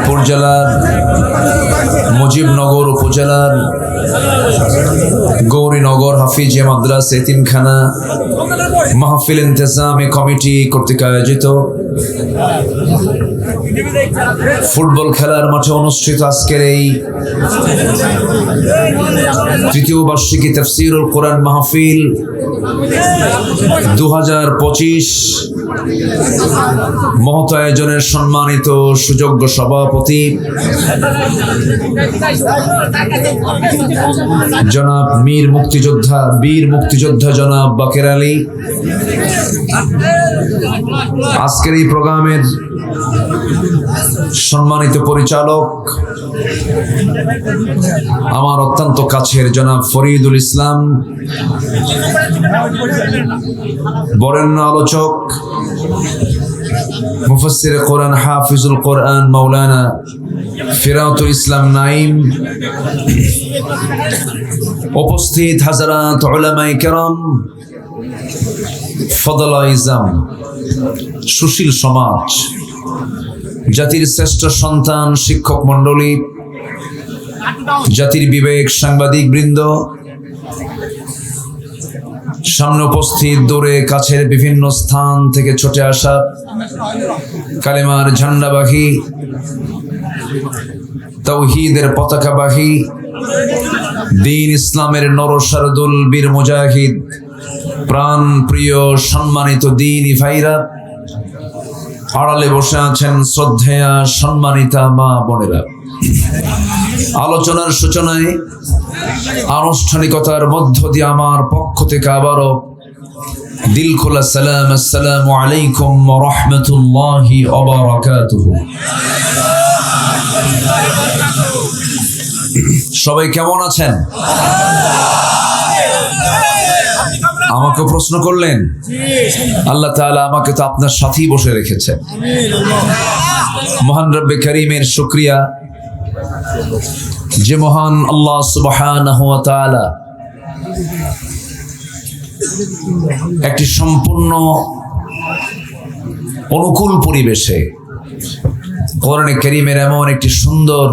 মেহেরপুর জেলার, মুজিবনগর উপজেলার, গৌরীনগর হাফিজিয়া মাদ্রাস এতিমখানা, মাহফিল ইন্তজামী কমিটি কর্তৃক আয়োজিত। ফুটবল খেলার মাঠে অনুষ্ঠিত আজকের এই তৃতীয় বার্ষিকী তফসিরুল কোরআন মাহফিল দু হাজার পঁচিশ মহত আয়োজনের সম্মানিত সুযোগ্য সভাপতি জনাব মীর মুক্তিযোদ্ধা, বীর মুক্তিযোদ্ধা জনাব বাকের আলী। আজকের এই প্রোগ্রামের সম্মানিত পরিচালক আমার অত্যন্ত কাছের জনাব ফরিদুল ইসলাম, বরেণ্য আলোচক মুফসির কোরআন হাফিজুল কোরআন মাওলানা ফিরাতুল ইসলাম নাইম উপস্থিত হাজারাত উলামায়ে কেরাম ফদলা ইজাম সুশীল সমাজ, জাতির শ্রেষ্ঠ সন্তান শিক্ষক মণ্ডলী, জাতির বিবেক সাংবাদিক বৃন্দ সামনে উপস্থিত, দূরে, কাছের বিভিন্ন স্থান থেকে ছুটে আসা কালেমার ঝান্ডাবাহী, তৌহিদের পতাকাবাহী, দিন ইসলামের নরসারদুল বীর মুজাহিদ প্রাণ প্রিয় সম্মানিত দিন ভাইরা, আড়ালে বসে আছেন শ্রদ্ধেয়া সম্মানিতা মা বোনেরা। আলোচনার সূচনায় আনুষ্ঠানিকতার মধ্য দিয়ে আমার পক্ষ থেকে আবারও দিল খোলা সালাম, আসসালামু আলাইকুম রহমতুল্লাহি সবাই কেমন আছেন? আমাকে প্রশ্ন করলেন? আল্লাহ তাআলা আমাকে তো আপনার সাথেই বসে রেখেছেন। মহান রব্বে করিমের শুক্রিয়া। যে মহান আল্লাহ সুবহানাহু ওয়া একটি সম্পূর্ণ অনুকূল পরিবেশে কোরআনে করিমের এমন একটি সুন্দর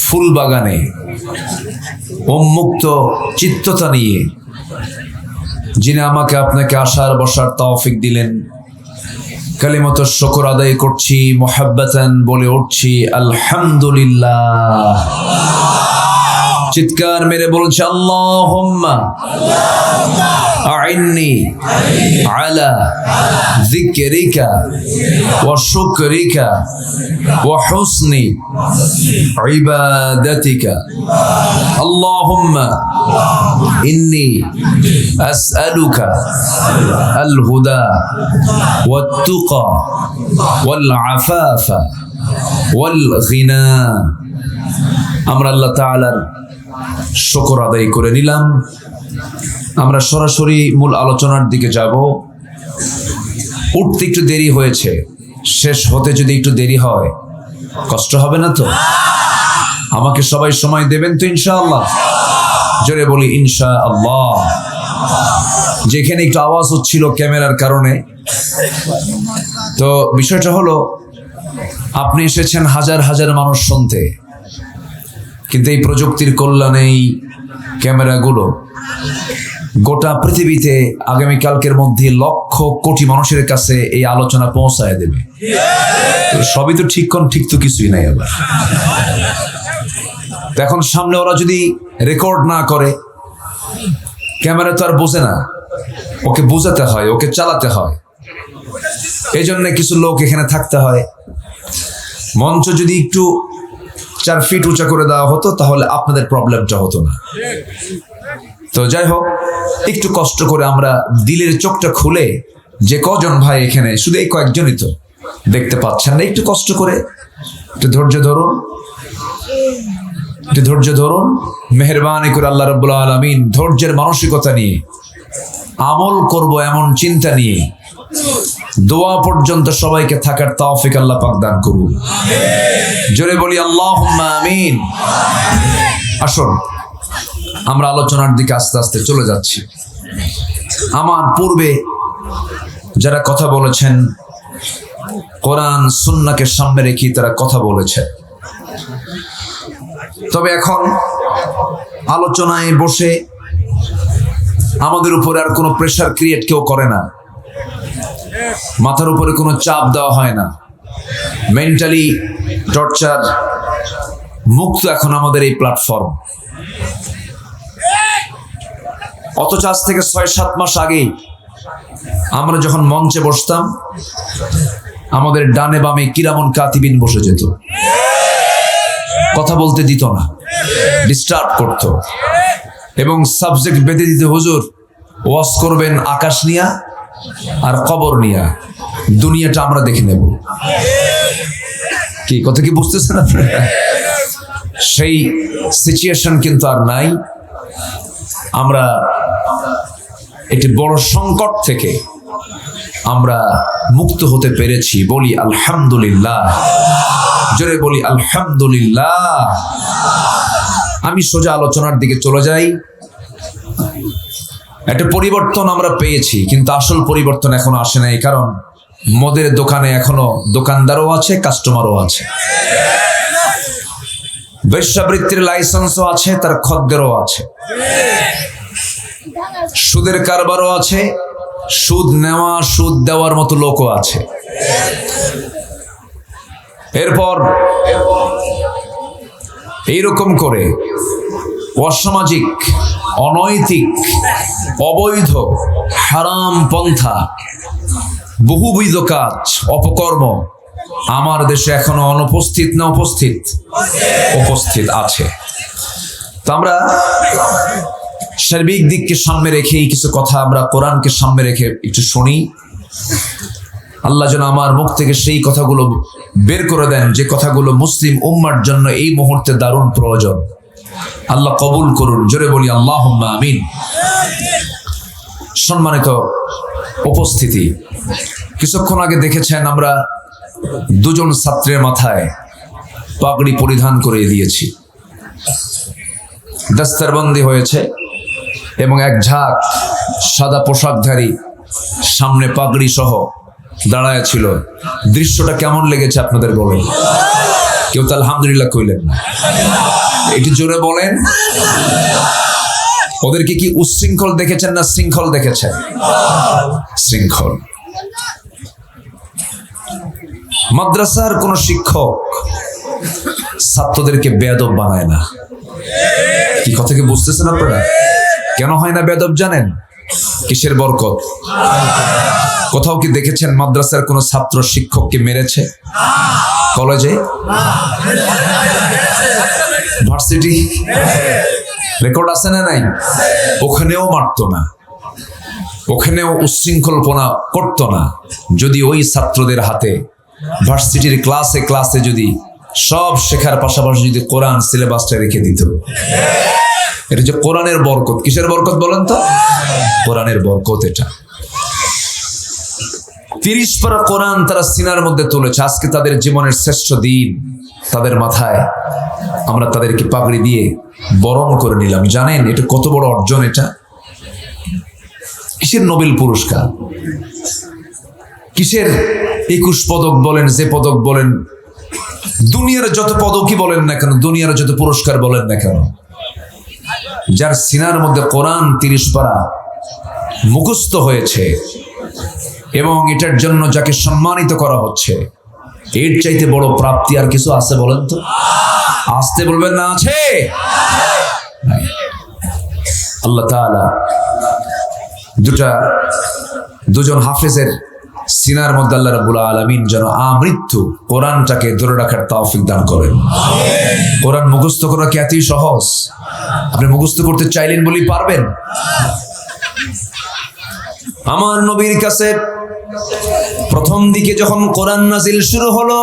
ফুল বাগানে উন্মুক্ত চিত্ততা নিয়ে যিনি আমাকে আপনাকে আসার বসার তৌফিক দিলেন। কালিমত শকর আদায় করছি মোহাব্বতান বলে উঠছি আলহামদুলিল্লাহ। চিৎকার মেরে বলছে আল্লাহুম্মা। আইন্নি আলা যিকরিকা ওয়া শুকরিকা ওয়া হুসনি ইবাদাতিকা আল্লাহুম্মা ইন্নি আসআলুকা আল হুদা والتقى والعفاف والغنى আমরা আল্লাহ তাআলার শুকর আদায় করে নিলাম আমরা সরাসরি মূল আলোচনার দিকে যাব। উঠতে একটু দেরি হয়েছে। শেষ হতে যদি একটু দেরি হয়, কষ্ট হবে না তো? আমাকে সবাই সময় দেবেন তো ইনশাআল্লাহ? জোরে বলি ইনশা আল্লাহ যেখানে একটু আওয়াজ হচ্ছিল ক্যামেরার কারণে। তো বিষয়টা হলো, আপনি এসেছেন হাজার হাজার মানুষ শুনতে। কিন্তু এই প্রযুক্তির কল্যাণে এই ক্যামেরাগুলো। গোটা পৃথিবীতে আগামীকালকের মধ্যে লক্ষ কোটি মানুষের কাছে এই আলোচনা পৌঁছায় দেবে। সবই তো ঠিক কোন, ঠিক তো কিছুই নাই আবার। এখন সামনে ওরা যদি রেকর্ড না করে, ক্যামেরা তো আর বোঝে না। ওকে বোঝাতে হয়, ওকে চালাতে হয়। এই জন্য কিছু লোক এখানে থাকতে হয়। মঞ্চ যদি একটু চার ফিট উঁচা করে দেওয়া হতো, তাহলে আপনাদের প্রবলেমটা হতো না। তো যাই হোক, একটু কষ্ট করে আমরা দিলের চোখটা খুলে যে কজন ভাই এখানে, শুধু এই কয়েকজনই তো দেখতে পাচ্ছেন না। একটু কষ্ট করে, একটু ধৈর্য ধরুন, একটু ধৈর্য ধরুন, মেহরবানি করে আল্লাহ রব্বুল আলমিন ধৈর্যের মানসিকতা নিয়ে, আমল করব এমন চিন্তা নিয়ে দোয়া পর্যন্ত সবাইকে থাকার তৌফিক আল্লাহ পাক দান করুন। জোরে বলি আল্লাহ আমিন। আসুন আমরা আলোচনার দিকে আস্তে আস্তে চলে যাচ্ছি। আমার পূর্বে যারা কথা বলেছেন কোরআন সুন্নাকে সামনে রেখে তারা কথা বলেছে তবে এখন আলোচনায় বসে আমাদের উপরে আর কোনো প্রেশার ক্রিয়েট কেউ করে না। মাথার উপরে কোনো চাপ দেওয়া হয় না। মেন্টালি টর্চার মুক্ত এখন আমাদের এই প্ল্যাটফর্ম অথচ আজ থেকে ছয়, সাত মাস আগেই আমরা যখন মঞ্চে বসতাম, আমাদের ডানে বামে কিরামন কাতিবিন বসে যেত। কথা বলতে দিত না ডিস্টার্ব করত। এবং সাবজেক্ট বেঁধে দিতে হুজুর ওয়াশ করবেন আকাশ নিয়া আর কবর নিয়া দুনিয়াটা আমরা দেখে নেব। কি, কথা কি বুঝতেছেন আপনারা? সেই সিচুয়েশন কিন্তু আর নাই। আমরা একটি বড় সংকট থেকে আমরা মুক্ত হতে পেরেছি। বলি আলহামদুলিল্লাহ। জোরে বলি আলহামদুলিল্লাহ। আমি সোজা আলোচনার দিকে চলে যাই। একটা পরিবর্তন আমরা পেয়েছি, কিন্তু আসল পরিবর্তন এখনও আসে নাই, কারণ মদের দোকানে এখনও দোকানদারও আছে কাস্টমারও আছে। বেশ্যাবৃত্তির লাইসেন্সও আছে, তার খদ্দেরও আছে। সুদের কারবারও আছে, সুদ নেওয়া, সুদ দেওয়ার মতো লোকও আছে। এরপর এইরকম করে অসামাজিক অনৈতিক, অবৈধ, হারাম পন্থা, বহুবিধ কাজ, অপকর্ম আমার দেশে এখনও অনুপস্থিত না উপস্থিত? উপস্থিত আছে। তো আমরা সার্বিক দিককে সামনে রেখেই কিছু কথা আমরা কোরআনকে সামনে রেখে একটু শুনি। আল্লাহ যেন আমার মুখ থেকে সেই কথাগুলো বের করে দেন, যে কথাগুলো মুসলিম উম্মার জন্য এই মুহূর্তে দারুণ প্রয়োজন। আল্লাহ কবুল করুন। জোরে বলি আল্লাহ আমিন। সম্মানিত উপস্থিতি, কিছুক্ষণ আগে দেখেছেন আমরা দুজন ছাত্রের মাথায় পাগড়ি পরিধান করে দিয়েছি। দাস্তারবন্দি হয়েছে এবং এক ঝাঁক সাদা পোশাকধারী সামনে পাগড়ি সহ দাঁড়ায় ছিল। দৃশ্যটা কেমন লেগেছে আপনাদের বলেন। কেউ তো আলহামদুলিল্লাহ কইলেন না। এটি জোরে বলেন। ওদেরকে কি উশৃঙ্খল দেখেছেন না শৃঙ্খল দেখেছেন? শৃঙ্খল। মাদ্রাসার কোন শিক্ষক ছাত্রদেরকে বেদব বানায় না। কি কথা কি বুঝতেছেন আপনারা? কেন হয় না বেদব জানেন? কিসের বরকত? কোথাও কি দেখেছেন মাদ্রাসার কোনো ছাত্র শিক্ষককে মেরেছে? কলেজে? ভার্সিটি? রেকর্ড আছে না নাই? ওখানেও মারতো না। ওখানেও উচ্ছৃঙ্খলপনা করতো না। যদি ওই ছাত্রদের হাতে ভার্সিটির ক্লাসে ক্লাসে যদি সব শেখার পাশাপাশি যদি কোরআন সিলেবাসটা রেখে দিত। এটা যে কোরআনের বরকত, কিসের বরকত বলেন তো? কোরআনের বরকত এটা। তিরিশ পারা কোরআন তারা সিনার মধ্যে তুলেছে। আজকে তাদের জীবনের শ্রেষ্ঠ দিন তাদের মাথায়। আমরা তাদেরকে পাগড়ি দিয়ে বরণ করে নিলাম। জানেন, এটা কত বড় অর্জন এটা? কিসের নোবেল পুরস্কার? কিসের একুশ পদক বলেন, যে পদক বলেন দুনিয়ার যত পদকই বলেন না কেন, দুনিয়ার যত পুরস্কার বলেন না কেন, যার সিনার মধ্যে কোরআন তিরিশ পারা মুখস্থ হয়েছে এবং এটার জন্য যাকে সম্মানিত করা হচ্ছে, এর চাইতে বড় প্রাপ্তি আর কিছু আছে বলেন তো আসতে বলবেন না আছে। আল্লাহ তাআলা দুটা, দুজন হাফেজের সিনার মধ্যে আল্লাহ রাব্বুল আলামিন যেন আমৃত্যু কোরআনটাকে ধরে রাখার তৌফিক দান করেন। কোরআন মুখস্থ করা কি এতই সহজ? আপনি মুখস্থ করতে চাইলেন বলেই পারবেন। আমার নবীর কাছে প্রথম দিকে যখন কোরআন নাজিল শুরু হলো,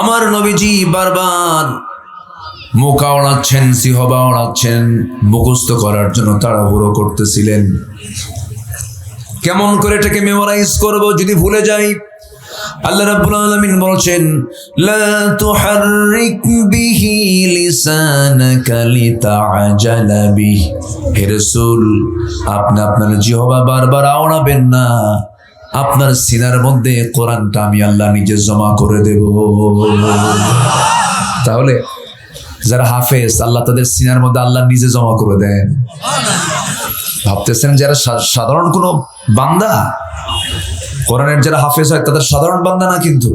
আমার নবীজি বারবার মোকা আওড়াচ্ছেন, সিহবা আওড়াচ্ছেন, মুখস্থ করার জন্য তাড়াহুড়ো করতেছিলেন। কেমন করে এটাকে মেমোরাইজ করব যদি ভুলে যাই? আল্লাহ রাব্বুল আলামিন বলছেন, লা তুহাররিক বিহি লিসানাকা লিতাআজালা বিহি। হে রাসূল, আপনি আপনার জিহবা বারবার আওড়াবেন না। আপনার সিনার মধ্যে কোরআনটা আমি আল্লাহ নিজে জমা করে দেব। তাহলে যারা হাফেজ, আল্লাহ তাদের সিনার মধ্যে আল্লাহ নিজে জমা করে দেন। ভাবতেছেন যারা সাধারণ কোনো বান্দা, কোরআনের যারা হাফেজ হয়, তাদের সাধারণ বান্দা না কিন্তু?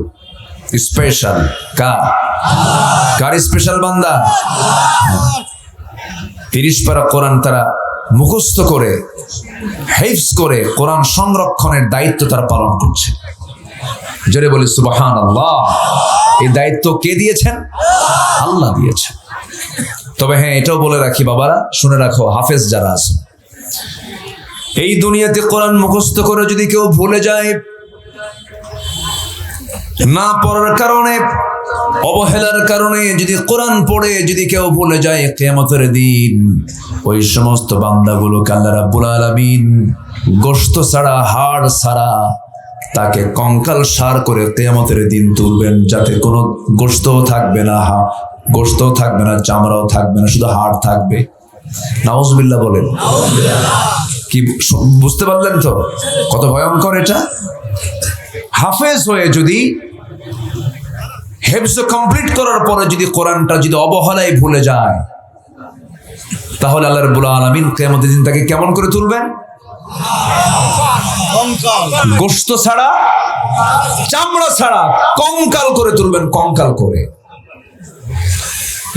স্পেশাল কার? কার স্পেশাল বান্দা? তিরিশ পারা কোরআন তারা মুখস্থ করে হেফস করে কোরআন সংরক্ষণের দায়িত্ব তারা পালন করছে। জোরে বলি সুবাহান আল্লাহ এই দায়িত্ব কে দিয়েছেন? আল্লাহ দিয়েছেন। তবে হ্যাঁ এটাও বলে রাখি বাবারা, শুনে রাখো, হাফেজ যারা আছে এই দুনিয়াতে কোরআন মুখস্থ করে যদি কেউ ভুলে যায়, না পড়ার কারণে, অবহেলার কারণে যদি কোরআন পড়ে যদি কেউ ভুলে যায়, কেয়ামতের দিন ওই সমস্ত বান্দাগুলো আল্লাহ রাব্বুল আলামিন গোশত ছাড়া, হাড় ছাড়া তাকে কঙ্কাল সার করে কেয়ামতের দিন তুলবেন যাতে কোনো গোশতও থাকবে না, হা, গোশতও থাকবে না, চামড়াও থাকবে না, শুধু হাড় থাকবে। নাউজুবিল্লাহ বলেন। কি বুঝতে পারলেন তো? কত ভয়ঙ্কর এটা? হাফেজ হয়ে যদি হেফজ কমপ্লিট করার পরে যদি কোরআনটা যদি অবহেলায় ভুলে যায়, তাহলে আল্লাহ রাব্বুল আলামিন কিয়ামতের দিন তাকে কেমন করে তুলবেন? গোশত ছাড়া, চামড়া ছাড়া কঙ্কাল করে তুলবেন, কঙ্কাল করে।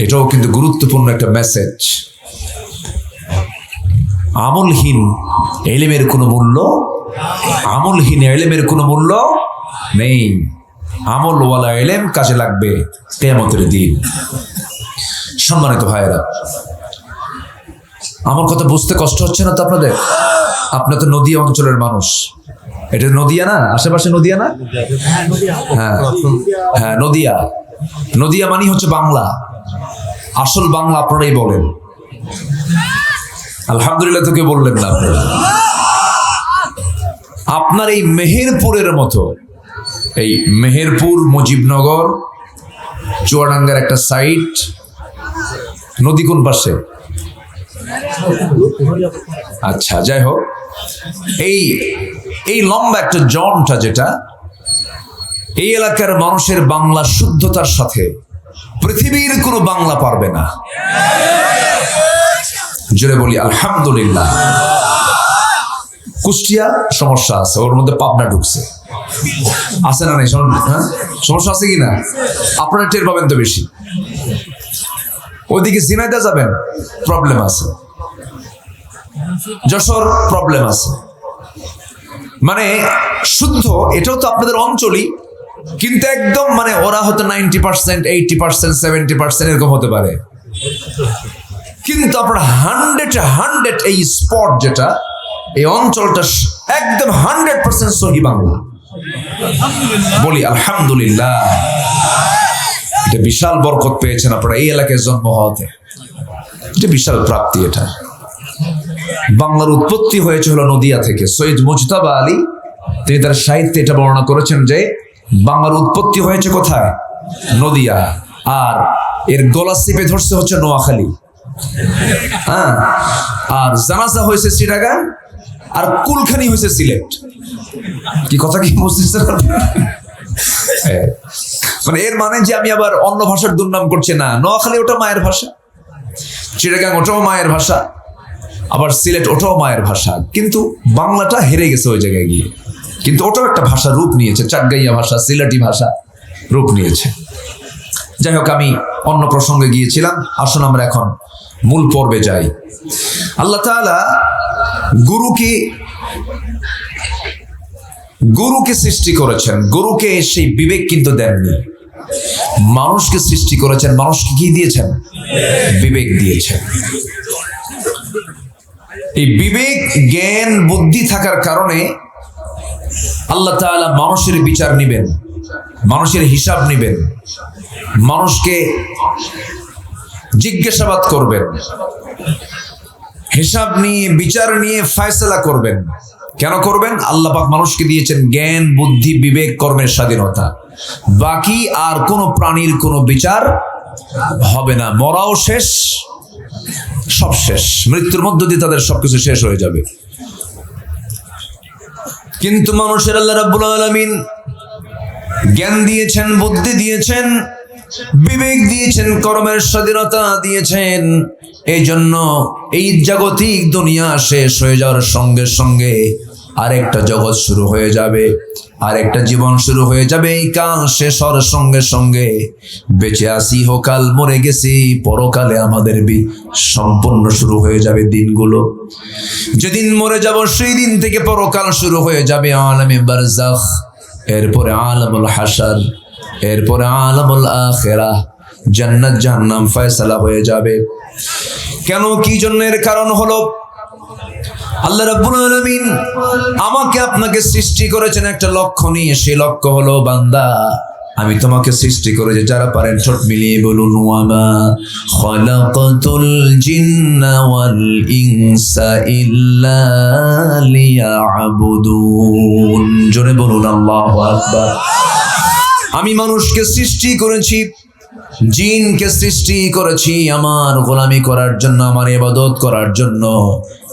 এটাও কিন্তু গুরুত্বপূর্ণ একটা মেসেজ আমলহীন এলেমের কোনো মূল্য, আমলহীন এলেমের কোনো মূল্য নেই। আমলওয়ালা এলেম কাজে লাগবে কেয়ামতের দিন। সম্মানিত ভাইয়েরা, আমার কথা বুঝতে কষ্ট হচ্ছে না তো আপনাদের? আপনার তো নদী অঞ্চলের মানুষ। এটা নদিয়া না? আশেপাশে নদিয়া না? হ্যাঁ হ্যাঁ নদিয়া। নদিয়া মানে হচ্ছে বাংলা। আসল বাংলা আপনারাই বলেন। আলহামদুলিল্লাহ, তোকে বললেন না আপনারা। এই মেহেরপুরের মতো, এই মেহেরপুর মুজিবনগর, চুয়াডাঙ্গার একটা সাইট নদী কোন পাশে? আচ্ছা যাই হোক। এই এই লম্বা একটা জনটা যেটা, এই এলাকার মানুষের বাংলা শুদ্ধতার সাথে পৃথিবীর কোনো বাংলা পারবে না। জোরে বলি, আলহামদুলিল্লাহ। কুষ্টিয়া সমস্যা আছে, ওর মধ্যে পাবনা ঢুকছে। আছে না নাই? হ্যাঁ? সমস্যা আছে কি না? আপনারা টের পাবেন তো বেশি। ওইদিকে সিনাইতে যাবেন প্রবলেম আছে। যশোর প্রবলেম আছে। মানে শুদ্ধ, এটাও তো আপনাদের অঞ্চলই, কিন্তু একদম মানে ওরা হয়তো ninety percent eighty percent seventy percent এরকম হতে পারে। কিন্তু আপনার হান্ড্রেড হান্ড্রেড এই স্পট যেটা, এই অঞ্চলটা একদম হান্ড্রেড পার্সেন্ট সহি বাংলা। বলি, আলহামদুলিল্লাহ। এটা বিশাল বরকত পেয়েছেন আপনারা এই এলাকায় জন্ম হওয়াতে। এটা বিশাল প্রাপ্তি এটা। বাংলার উৎপত্তি হয়েছে হলো নদিয়া থেকে। সৈয়দ মুজতাবা আলী, তিনি তার সাহিত্যে এটা বর্ণনা করেছেন যে, বাংলার উৎপত্তি হয়েছে কোথায়? নদিয়া। আর এর গলা চেপে ধরছে হচ্ছে নোয়াখালী। হ্যাঁ? আর জানাজা হয়েছে শ্রীডাঙ্গা আর কুলখানি হয়েছে সিলেট। কি কথা কি? হ্যাঁ। মানে এর মানে যে আমি আবার অন্য ভাষার দুর্নাম করছি না। নোয়াখালী ওটা মায়ের ভাষা, চিটাগাং ওটাও মায়ের ভাষা, আবার সিলেট ওটাও মায়ের ভাষা। কিন্তু বাংলাটা হেরে গেছে ওই জায়গায় গিয়ে। কিন্তু ওটাও একটা ভাষা রূপ নিয়েছে, চাটগাইয়া ভাষা, সিলেটি ভাষা রূপ নিয়েছে। যাই হোক, আমি অন্য প্রসঙ্গে গিয়েছিলাম। আসুন আমরা এখন মূল পর্বে যাই। আল্লাহ তাআলা গুরুকে গুরুকে সৃষ্টি করেছেন। গুরুকে সেই বিবেক কিন্তু দেননি। মানুষকে সৃষ্টি করেছেন। মানুষকে কি দিয়েছেন? বিবেক দিয়েছেন। এই বিবেক, জ্ঞান, বুদ্ধি থাকার কারণে আল্লাহ তাআলা মানুষের বিচার নিবেন। মানুষের হিসাব নিবেন। মানুষকে জিজ্ঞাসাবাদ করবেন। হিসাব নিয়ে, বিচার নিয়ে ফয়সলা করবেন। কেন করবেন? আল্লাহ পাক মানুষকে দিয়েছেন জ্ঞান, বুদ্ধি, বিবেক, কর্মের স্বাধীনতা। বাকি আর কোনো প্রাণীর কোনো বিচার হবে না। মরাও শেষ, সব শেষ। মৃত্যুর মধ্য দিয়ে তাদের সবকিছু শেষ হয়ে যাবে। কিন্তু মানুষের আল্লাহ রাব্বুল আলামিন জ্ঞান দিয়েছেন, বুদ্ধি দিয়েছেন বিবেক দিয়েছেন, কর্মের স্বাধীনতা দিয়েছেন। এই জন্য এই জাগতিক দুনিয়া শেষ হয়ে যাওয়ার সঙ্গে সঙ্গে আরেকটা জগৎ শুরু হয়ে যাবে, আরেকটা জীবন শুরু হয়ে যাবে। এই কাল শেষ হওয়ার সঙ্গে সঙ্গে বেঁচে আসি হোকাল মরে গেছি, পরকালে আমাদের বি সম্পূর্ণ শুরু হয়ে যাবে দিনগুলো। যেদিন মরে যাব সেই দিন থেকে পরকাল শুরু হয়ে যাবে আলমে বারজাখ, এরপরে আলমুল হাসার এরপরে আলমুল আখেরা, জান্নাত জাহান্নাম ফয়সালা হয়ে যাবে। কেন? কি জন্য? এর কারণ হলো, আল্লাহ রাব্বুল আলামিন আমাকে আপনাকে সৃষ্টি করেছেন একটা লক্ষ্য নিয়ে। সেই লক্ষ্য হলো, বান্দা, আমি তোমাকে সৃষ্টি করেছি। যারা পারেন, ঠোঁট মিলিয়ে বলুন, ওয়ামা খলাকাতুল জিন্না ওয়াল ইনসা ইল্লা লিয়াবুদুন। জোরে বলুন, আল্লাহু আকবার। আমি মানুষকে সৃষ্টি করেছি, জিনকে সৃষ্টি করেছি আমার গোলামি করার জন্য, আমার ইবাদত করার জন্য।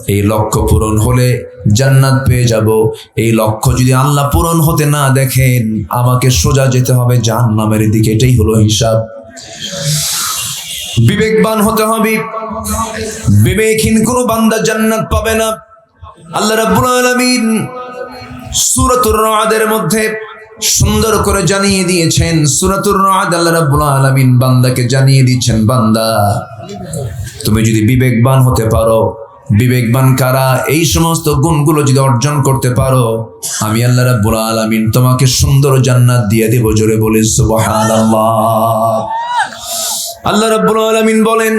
এই লক্ষ্য পূরণ হলে জান্নাত পেয়ে যাব। এই লক্ষ্য যদি আল্লাহ পূরণ হতে না দেখেন, আমাকে সোজা যেতে হবে জাহান্নামের দিকে। এটাই হলো হিসাব। বিবেকবান হতে হবে। বিবেকহীন কোনো বান্দা জান্নাত পাবে না। আল্লাহ রাব্বুল আলামিন সূরাতুর রাদের মধ্যে সুন্দর করে জানিয়ে দিয়েছেন, সূরাতুর রাদ আল্লাহ রাব্বুল আলামিন বান্দাকে জানিয়ে দিচ্ছেন, বান্দা, তুমি যদি বিবেকবান হতে পারো, বিবেকবান কারা, এই সমস্ত গুণগুলো যদি অর্জন করতে পারো, আমি আল্লাহ রাব্বুল আলামিন তোমাকে সুন্দর জান্নাত দিয়ে দেব, জোরে বলে সুবহানাল্লাহ। আল্লাহ রাব্বুল আলামিন বলেন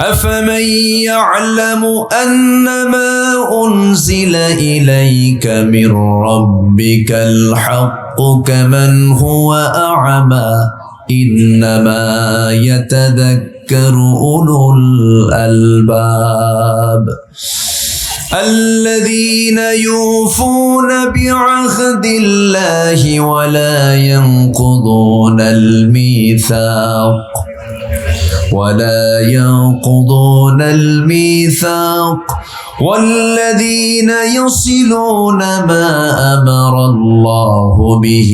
أفمن يعلم أنما أنزل إليك من ربك الحق كمن هو أعمى إنما يتذكر أولو الألباب الذين يوفون بعهد الله ولا ينقضون الميثاق ولا ينقضون الميثاق والذين يصلون ما أمر الله به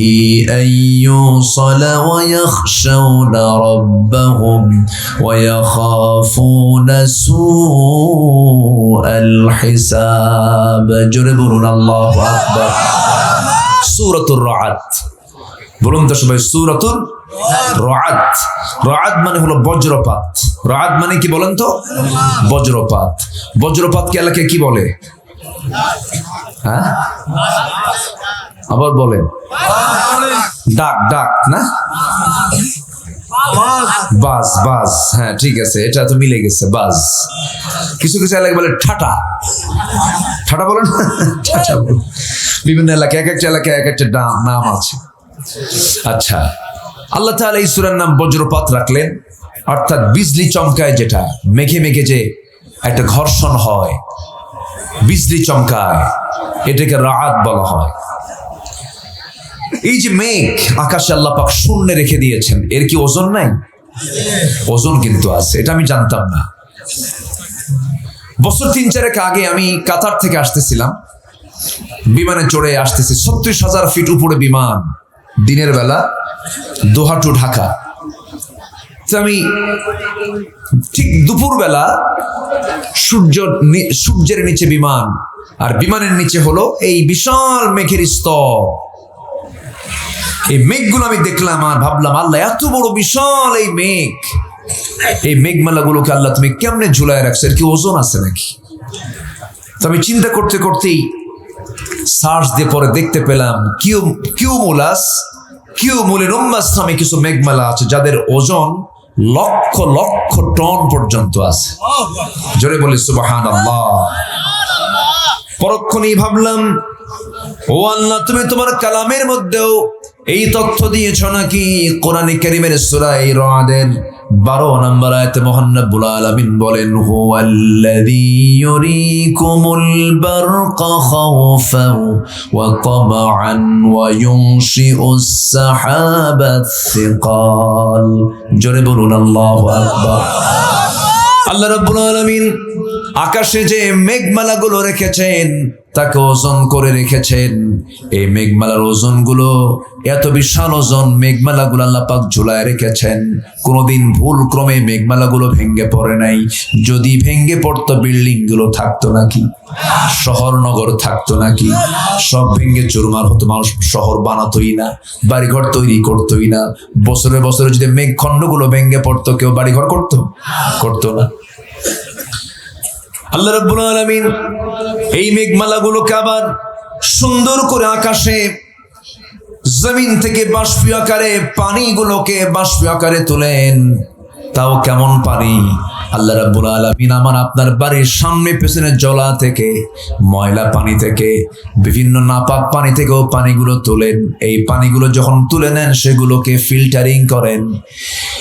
أن يوصل ويخشون ربهم ويخافون سوء الحساب. جربون الله أكبر. سورة الرعد. বলুন তো সবাই সুরাতুল রাত রাত মানে হলো বজ্রপাত। রাত মানে কি বলেন তো? বজ্রপাত। বজ্রপাতকে এলাকায় কি বলে? হ্যাঁ? আবার বলেন। ডাক ডাক, না? বাস বাস হ্যাঁ ঠিক আছে, এটা তো মিলে গেছে বাস কিছু কিছু এলাকায় বলে ঠাটা। ঠাটা বলেন? ঠাটা বলেন। বিভিন্ন এলাকায় এক একটা এলাকায় এক একটা নাম আছে। আচ্ছা। আল্লাহ তাআলা এই সূরার নাম বজ্রপাত রাখলেন, অর্থাৎ বিজলি চমকায় যেটা, মেঘে মেঘে যে একটা ঘর্ষণ হয়, বিজলি চমকায়, এটাকে রাত বলা হয়। এই যে মেঘ আকাশে আল্লাহ পাক শূন্যে রেখে দিয়েছেন, এর কি ওজন নাই? ওজন কিন্তু আছে, এটা আমি জানতাম না। বছর তিন চারেক আগে আমি কাতার থেকে আসতেছিলাম, বিমানে চড়ে আসতেছি, ছত্রিশ হাজার ফিট উপরে বিমান। দিনের বেলা দোহা টু ঢাকা। তো আমি ঠিক দুপুর বেলা সূর্য সূর্যের নিচে বিমান, আর বিমানের নিচে হলো এই বিশাল মেঘের স্তর। এই মেঘগুলো আমি দেখলাম আর ভাবলাম, আল্লাহ, এত বড় বিশাল এই মেঘ। এই মেঘমালাগুলোকে আল্লাহ তুমি কেমনে ঝুলায় রাখছো? এর কি ওজন আছে নাকি? তো আমি চিন্তা করতে করতেই সার্চ দিয়ে পরে দেখতে পেলাম, কিউ, কিউমুলাস কিউমুলের উম্মাস নামে কিছু মেঘমালা আছে, যাদের ওজন লক্ষ লক্ষ টন পর্যন্ত আছে। জোরে বলি সুবাহান আল্লাহ পরক্ষণেই ভাবলাম, ও আল্লাহ, তুমি তোমার কালামের মধ্যেও এই তথ্য দিয়েছ নাকি? কোরআন কারিমের সূরা এই রাদের বারো নম্বর আয়াতে মহান্নবুল আলামিন বলেন, হুয়াল্লাযী ইউরীকুমুল বারকা খাওফান ওয়া তামআন ওয়া ইউনশিউস সাহাবাত সিকাল জোরে বলুন, আল্লাহু আল্লাহ রাব্বুল আলামিন আকাশে যে মেঘমালাগুলো রেখেছেন, তাকে ওজন করে রেখেছেন। এই মেঘমালার ওজনগুলো, এত বিশাল ওজন মেঘমালাগুলো আল্লাহ পাক ঝুলায় রেখেছেন। কোনোদিন ভুল ক্রমে মেঘমালাগুলো ভেঙ্গে পড়ে নাই। যদি ভেঙ্গে পড়তো বিল্ডিংগুলো থাকতো নাকি? শহর, নগর থাকতো নাকি? সব ভেঙ্গে চুরমার হতো, মানুষ শহর বানাতোই না, বাড়িঘর তৈরি করতোই না। বছরে বছরে যদি মেঘখণ্ডগুলো ভেঙ্গে পড়তো, কেউ বাড়িঘর করতো? করতো না। আল্লাহ রাব্বুল আলামিন এই মেঘমালাগুলোকে আবার সুন্দর করে আকাশে, জমিন থেকে বাষ্পীয় আকারে, পানিগুলোকে বাষ্পীয় আকারে তোলেন। তাও কেমন পানি? আল্লাহ রাব্বুল আলামিন আমার আপনার বাড়ির সামনে পেছনে জলা থেকে, ময়লা পানি থেকে, বিভিন্ন নাপাক পানি থেকেও পানিগুলো তোলেন। এই পানিগুলো যখন তুলে নেন, সেগুলোকে ফিল্টারিং করেন।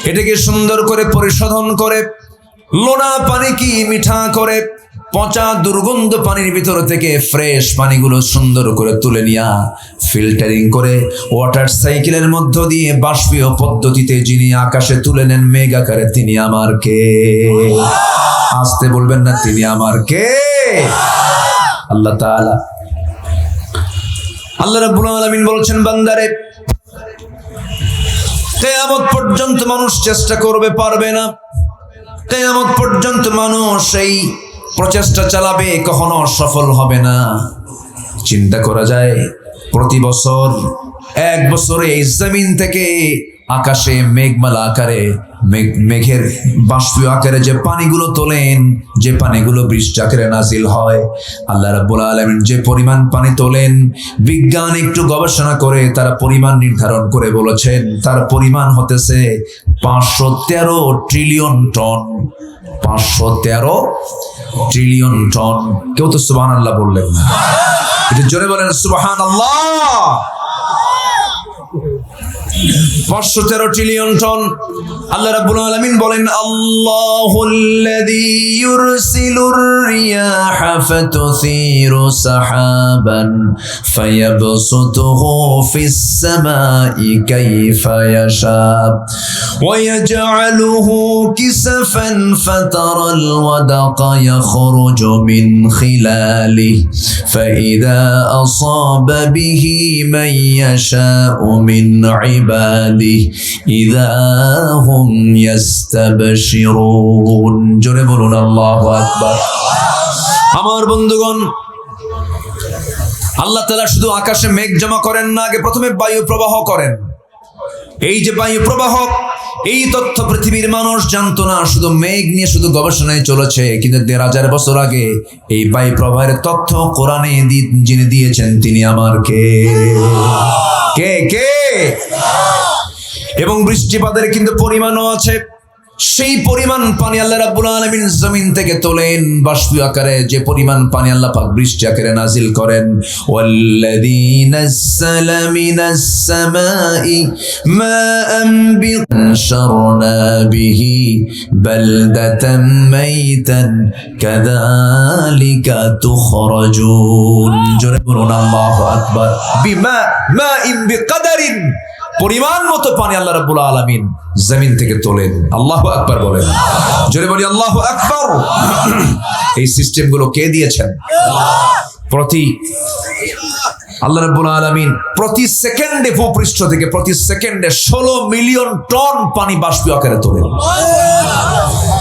এটাকে সুন্দর করে পরিশোধন করে লোনা পানি কি মিঠা করে? পচা দুর্গন্ধ পানির ভিতর থেকে ফ্রেশ পানিগুলো সুন্দর করে তুলে নিয়া ফিল্টারিং করে ওয়াটার সাইকেলের মধ্য দিয়ে বাষ্পীয় পদ্ধতিতে যিনি আকাশে তুলে নেন মেঘ তিনি আমার কে? আসতে বলবেন না, তিনি আমার কে? আল্লাহ তাআলা। আল্লাহ রাব্বুল আলামিন বলছেন, বান্দারে, কেয়ামত পর্যন্ত মানুষ চেষ্টা করবে, পারবে না। কেয়ামত পর্যন্ত মানুষ এই প্রচেষ্টা চালাবে, কখনো সফল হবে না। চিন্তা করা যায়, প্রতি বছর, এক বছরে এই জমিন থেকে আকাশে মেঘমালা আকারে মেঘের বাষ্পীয় আকারে যে পানিগুলো তোলেন, যে পানিগুলো বৃষ্টি আকারে নাজিল হয়, আল্লাহ রাব্বুল আলামিন যে পরিমাণ পানি তোলেন, বিজ্ঞান একটু গবেষণা করে তারা পরিমাণ নির্ধারণ করে বলেছেন, তার পরিমাণ হতেছে পাঁচশো তেরো ট্রিলিয়ন টন। পাঁচশো তেরো ট্রিলিয়ন টন। কেউ তো সুবাহান আল্লাহ বললেন না। এটা জোরে বলেন সুবাহান আল্লাহ পাঁচশো তেরো ট্রিলিয়ন টন আল্লাহ রাব্বুল আলামিন বলেন আল্লাহুল্লাযী ইউরসিলুর রিয়াহা ফাতুসিরু সাহাবান ফায়াবসুতুহু ফিস সামাই কাইফা ইয়াশা ويجعله كسفا فترى الودق يخرج من خلاله فإذا أصاب به من يشاء من عباده إذا هم يستبشرون জোরে বলুন আল্লাহু আকবার আমার বন্ধুগণ আল্লাহ তাআলা শুধু আকাশে মেঘ জমা করেন না আগে প্রথমে বায়ু প্রবাহ করেন এই যে বায়ু প্রবাহ এই তথ্য পৃথিবীর মানুষ জানতো না, শুধু মেঘ নিয়ে শুধু গবেষণায় চলেছে। কিন্তু দেড় হাজার বছর আগে এই বায়ু প্রবাহের তথ্য কোরআনে যিনি দিয়েছেন তিনি আমার কে? কে কে? এবং বৃষ্টিপাতের কিন্তু পরিমাণও আছে। সেই পরিমাণ পানি আল্লাহ রাব্বুল আলামিন জমিন থেকে তোলেন বাষ্পীয় আকারে। যে পরিমাণ পানি আল্লাহ পাক বৃষ্টি আকারে নাজিল করেন। বিহি বলুন পরিমাণ মতো পানি আল্লাহ রাব্বুল আলামিন জমিন থেকে তোলেন। আল্লাহ আকবর বলেন। জোরে বলি, আল্লাহ আকবর। এই সিস্টেমগুলো কে দিয়েছেন? প্রতি আল্লাহ রাব্বুল আলামিন প্রতি সেকেন্ডে ভূপৃষ্ঠ থেকে প্রতি সেকেন্ডে ষোলো মিলিয়ন টন পানি বাষ্পীয় আকারে তোলেন।